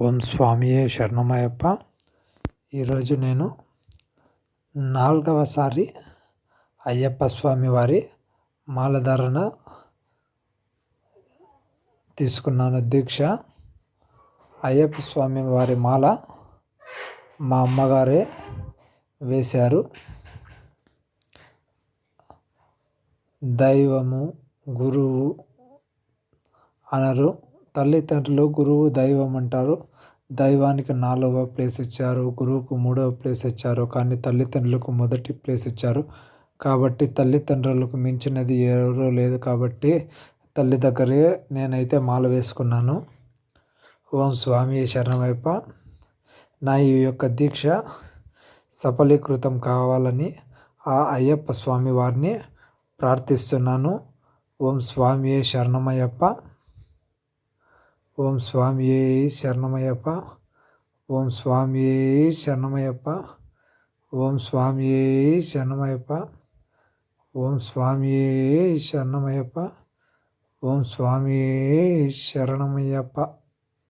ఓం స్వామియే శరణమయ్యప్ప. ఈరోజు నేను నాలుగవసారి అయ్యప్ప స్వామి వారి మాలధారణ తీసుకున్నాను. దీక్ష అయ్యప్ప స్వామి వారి మాల మా అమ్మగారే వేశారు. దైవము గురువు అనరు. తల్లిదండ్రులు గురువు దైవం అంటారు. దైవానికి నాలుగవ ప్లేస్ ఇచ్చారు. గురువుకు మూడవ ప్లేస్ ఇచ్చారు. కానీ తల్లిదండ్రులకు మొదటి ప్లేస్ ఇచ్చారు. కాబట్టి తల్లిదండ్రులకు మించినది ఎవరూ లేదు కాబట్టి తల్లి దగ్గరే నేనైతే మాల వేసుకున్నాను. ఓం స్వామి శరణవైప నా ఈ యొక్క దీక్ష సఫలీకృతం కావాలని ఆ అయ్యప్ప స్వామి వారిని ప్రార్థిస్తున్నాను. ఓం స్వామి శరణమయ్యప్ప. ఓం స్వామి శరణమయ్యప్ప ఓం స్వామి శరణమయ్యప్ప ఓం స్వామి శరణమయ్యప్ప ఓం స్వామి శరణమయ్యప్ప ఓం స్వామి శరణమయ్యప్ప